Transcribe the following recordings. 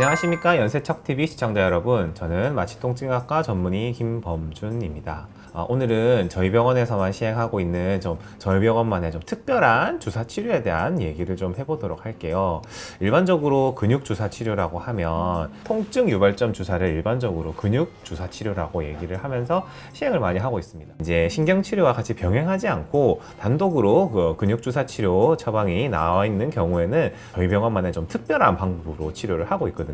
안녕하십니까 연세척TV 시청자 여러분. 저는 마취통증학과 전문의 김범준입니다. 아, 오늘은 저희 병원에서만 시행하고 있는 좀 저희 병원만의 좀 특별한 주사 치료에 대한 얘기를 좀 해보도록 할게요. 일반적으로 근육 주사 치료라고 하면 통증 유발점 주사를 일반적으로 근육 주사 치료라고 얘기를 하면서 시행을 많이 하고 있습니다. 이제 신경 치료와 같이 병행하지 않고 단독으로 그 근육 주사 치료 처방이 나와 있는 경우에는 저희 병원만의 좀 특별한 방법으로 치료를 하고 있거든요.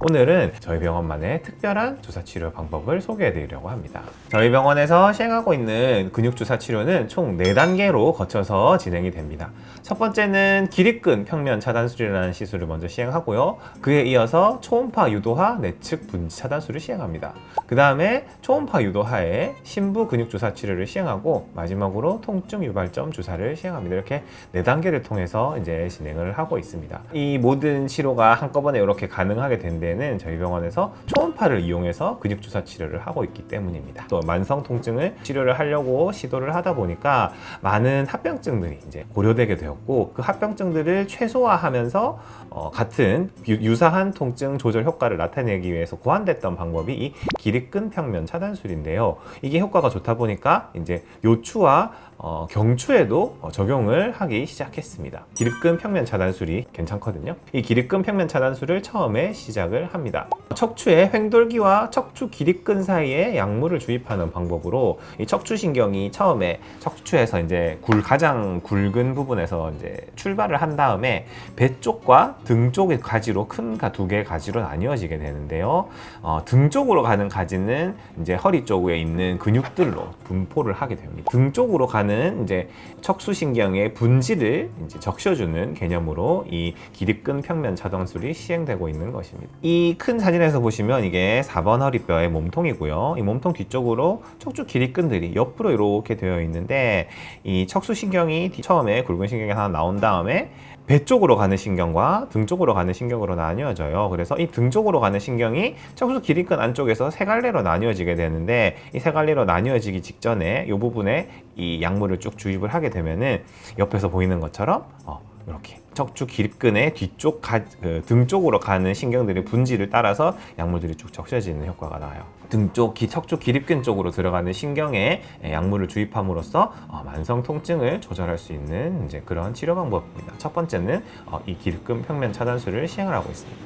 오늘은 저희 병원만의 특별한 주사 치료 방법을 소개해 드리려고 합니다. 저희 병원에서 시행하고 있는 근육 주사 치료는 총 4단계로 거쳐서 진행이 됩니다. 첫 번째는 기립근 평면 차단술이라는 시술을 먼저 시행하고요. 그에 이어서 초음파 유도하 내측 분지 차단술을 시행합니다. 그 다음에 초음파 유도하에 심부 근육 주사 치료를 시행하고 마지막으로 통증 유발점 주사를 시행합니다. 이렇게 네 단계를 통해서 이제 진행을 하고 있습니다. 이 모든 치료가 한꺼번에 이렇게 가 능하게 된 데는 저희 병원에서 초음파를 이용해서 근육 주사 치료를 하고 있기 때문입니다. 또 만성 통증을 치료를 하려고 시도를 하다 보니까 많은 합병증들이 이제 고려되게 되었고 그 합병증들을 최소화하면서 어, 같은 유- 유사한 통증 조절 효과를 나타내기 위해서 고안됐던 방법이 이 기립근 평면 차단술인데요. 이게 효과가 좋다 보니까 이제 요추와 어, 경추에도 어, 적용을 하기 시작했습니다. 기립근 평면 차단술이 괜찮거든요. 이 기립근 평면 차단술을 처음에 시작을 합니다. 척추의 횡돌기와 척추 기립근 사이에 약물을 주입하는 방법으로 이 척추 신경이 처음에 척추에서 이제 굴 가장 굵은 부분에서 이제 출발을 한 다음에 배 쪽과 등 쪽의 가지로 큰 두 개의 가지로 나뉘어지게 되는데요. 어, 등 쪽으로 가는 가지는 이제 허리 쪽에 있는 근육들로 분포를 하게 됩니다. 등 쪽으로 가는 이제 척수신경의 분지를 이제 적셔주는 개념으로 이 기립근 평면 차단술이 시행되고 있는 것입니다. 이 큰 사진에서 보시면 이게 4번 허리뼈의 몸통이고요. 이 몸통 뒤쪽으로 척추 기립근들이 옆으로 이렇게 되어 있는데 이 척수신경이 뒤- 처음에 굵은 신경이 하나 나온 다음에 배 쪽으로 가는 신경과 등 쪽으로 가는 신경으로 나뉘어져요. 그래서 이 등 쪽으로 가는 신경이 척수 기립근 안쪽에서 세 갈래로 나뉘어지게 되는데 이 세 갈래로 나뉘어지기 직전에 이 부분에 이 약물을 쭉 주입을 하게 되면은 옆에서 보이는 것처럼 어, 이렇게 척추 기립근의 뒤쪽 가, 그, 등 쪽으로 가는 신경들의 분지를 따라서 약물들이 쭉 적셔지는 효과가 나요. 등 쪽, 기, 척추 기립근 쪽으로 들어가는 신경에 예, 약물을 주입함으로써 어, 만성 통증을 조절할 수 있는 이제 그런 치료 방법입니다. 첫 번째는 어, 이 기립근 평면 차단술을 시행을 하고 있습니다.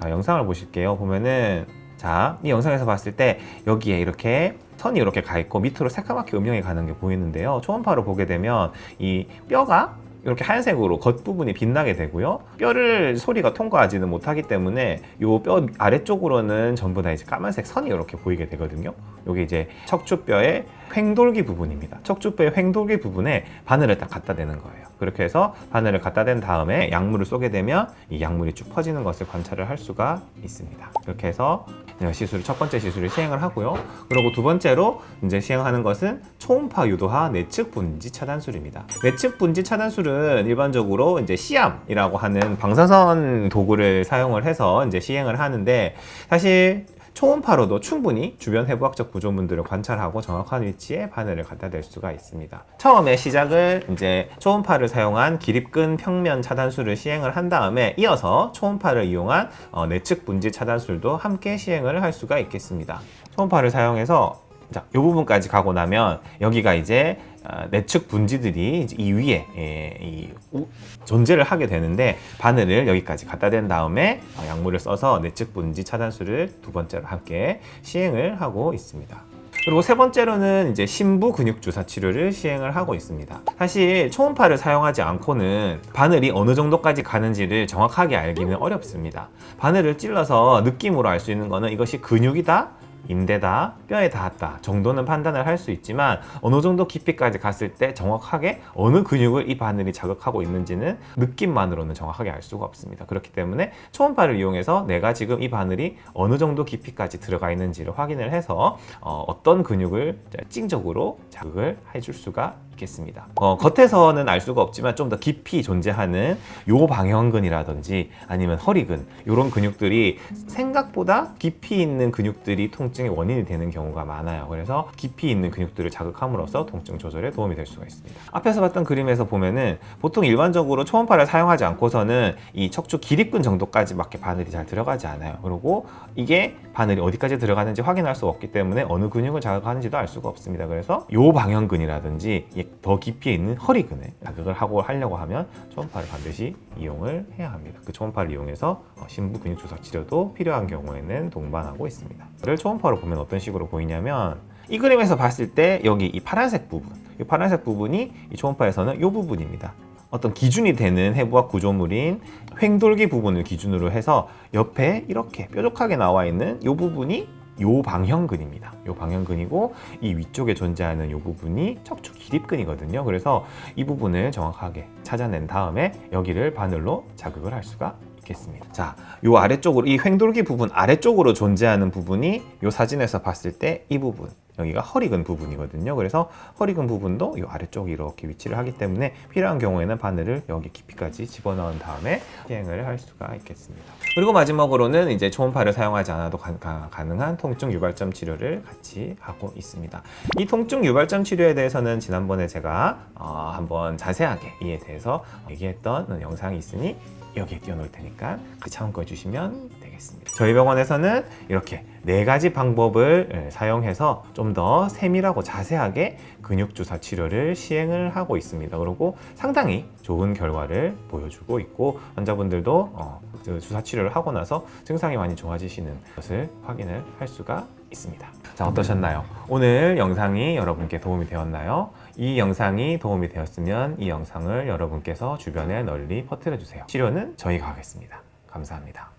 자, 영상을 보실게요. 보면은 자, 이 영상에서 봤을 때 여기에 이렇게 선이 이렇게 가 있고 밑으로 새까맣게 음영이 가는 게 보이는데요. 초음파로 보게 되면 이 뼈가 이렇게 하얀색으로 겉부분이 빛나게 되고요. 뼈를 소리가 통과하지는 못하기 때문에 이 뼈 아래쪽으로는 전부 다 이제 까만색 선이 이렇게 보이게 되거든요. 이게 이제 척추뼈의 횡돌기 부분입니다. 척추뼈의 횡돌기 부분에 바늘을 딱 갖다 대는 거예요. 그렇게 해서 바늘을 갖다 댄 다음에 약물을 쏘게 되면 이 약물이 쭉 퍼지는 것을 관찰을 할 수가 있습니다. 이렇게 해서 시술 첫 번째 시술을 시행을 하고요. 그리고 두 번째로 이제 시행하는 것은 초음파 유도하 내측 분지 차단술입니다. 내측 분지 차단술은 일반적으로 이제 시암이라고 하는 방사선 도구를 사용을 해서 이제 시행을 하는데 사실 초음파로도 충분히 주변 해부학적 구조물들을 관찰하고 정확한 위치에 바늘을 갖다 댈 수가 있습니다. 처음에 시작을 이제 초음파를 사용한 기립근 평면 차단술을 시행을 한 다음에 이어서 초음파를 이용한 어, 내측 분지 차단술도 함께 시행을 할 수가 있겠습니다. 초음파를 사용해서 자, 이 부분까지 가고 나면 여기가 이제 어, 내측 분지들이 이 위에 예, 존재를 하게 되는데 바늘을 여기까지 갖다 댄 다음에 어, 약물을 써서 내측 분지 차단술을 두 번째로 함께 시행을 하고 있습니다. 그리고 세 번째로는 이제 심부 근육 주사 치료를 시행을 하고 있습니다. 사실 초음파를 사용하지 않고는 바늘이 어느 정도까지 가는지를 정확하게 알기는 어렵습니다. 바늘을 찔러서 느낌으로 알 수 있는 거는 이것이 근육이다, 인대다, 뼈에 닿았다 정도는 판단을 할 수 있지만 어느 정도 깊이까지 갔을 때 정확하게 어느 근육을 이 바늘이 자극하고 있는지는 느낌만으로는 정확하게 알 수가 없습니다. 그렇기 때문에 초음파를 이용해서 내가 지금 이 바늘이 어느 정도 깊이까지 들어가 있는지를 확인을 해서 어, 떤 근육을 찡적으로 자극을 해줄 수가 있겠습니다. 어, 겉에서는 알 수가 없지만 좀 더 깊이 존재하는 요 방형근이라든지 아니면 허리근 이런 근육들이 생각보다 깊이 있는 근육들이 통증 통증의 원인이 되는 경우가 많아요. 그래서 깊이 있는 근육들을 자극함으로써 통증 조절에 도움이 될 수가 있습니다. 앞에서 봤던 그림에서 보면은 보통 일반적으로 초음파를 사용하지 않고서는 이 척추 기립근 정도까지밖에 바늘이 잘 들어가지 않아요. 그리고 이게 바늘이 어디까지 들어가는지 확인할 수 없기 때문에 어느 근육을 자극하는지도 알 수가 없습니다. 그래서 요 방형근이라든지 이더 깊이에 있는 허리근에 자극을 하고 하려고 하면 초음파를 반드시 이용을 해야 합니다. 그 초음파를 이용해서 어, 신부 근육 주사 치료도 필요한 경우에는 동반하고 있습니다. 이를 초음파로 보면 어떤 식으로 보이냐면 이 그림에서 봤을 때 여기 이 파란색 부분, 이 파란색 부분이 이 초음파에서는 이 부분입니다. 어떤 기준이 되는 해부학 구조물인 횡돌기 부분을 기준으로 해서 옆에 이렇게 뾰족하게 나와 있는 이 부분이 요 방형근입니다. 요 방형근이고 이 위쪽에 존재하는 요 부분이 척추 기립근이거든요. 그래서 이 부분을 정확하게 찾아낸 다음에 여기를 바늘로 자극을 할 수가 있겠습니다. 자, 요 아래쪽으로 이 횡돌기 부분 아래쪽으로 존재하는 부분이 요 사진에서 봤을 때 이 부분 여기가 허리근 부분이거든요. 그래서 허리근 부분도 이 아래쪽에 이렇게 위치를 하기 때문에 필요한 경우에는 바늘을 여기 깊이까지 집어넣은 다음에 시행을 할 수가 있겠습니다. 그리고 마지막으로는 이제 초음파를 사용하지 않아도 가, 가, 가 능한 통증 유발점 치료를 같이 하고 있습니다. 이 통증 유발점 치료에 대해서는 지난번에 제가 어, 한번 자세하게 이에 대해서 얘기했던 영상이 있으니 여기에 띄워놓을 테니까 그 참고해 주시면 되겠습니다. 저희 병원에서는 이렇게 네 가지 방법을 예, 사용해서 좀 더 세밀하고 자세하게 근육 주사 치료를 시행을 하고 있습니다. 그리고 상당히 좋은 결과를 보여주고 있고 환자분들도 어, 그 주사 치료를 하고 나서 증상이 많이 좋아지시는 것을 확인을 할 수가 있습니다. 자 어떠셨나요? 오늘 영상이 여러분께 도움이 되었나요? 이 영상이 도움이 되었으면 이 영상을 여러분께서 주변에 널리 퍼뜨려 주세요. 치료는 저희가 하겠습니다. 감사합니다.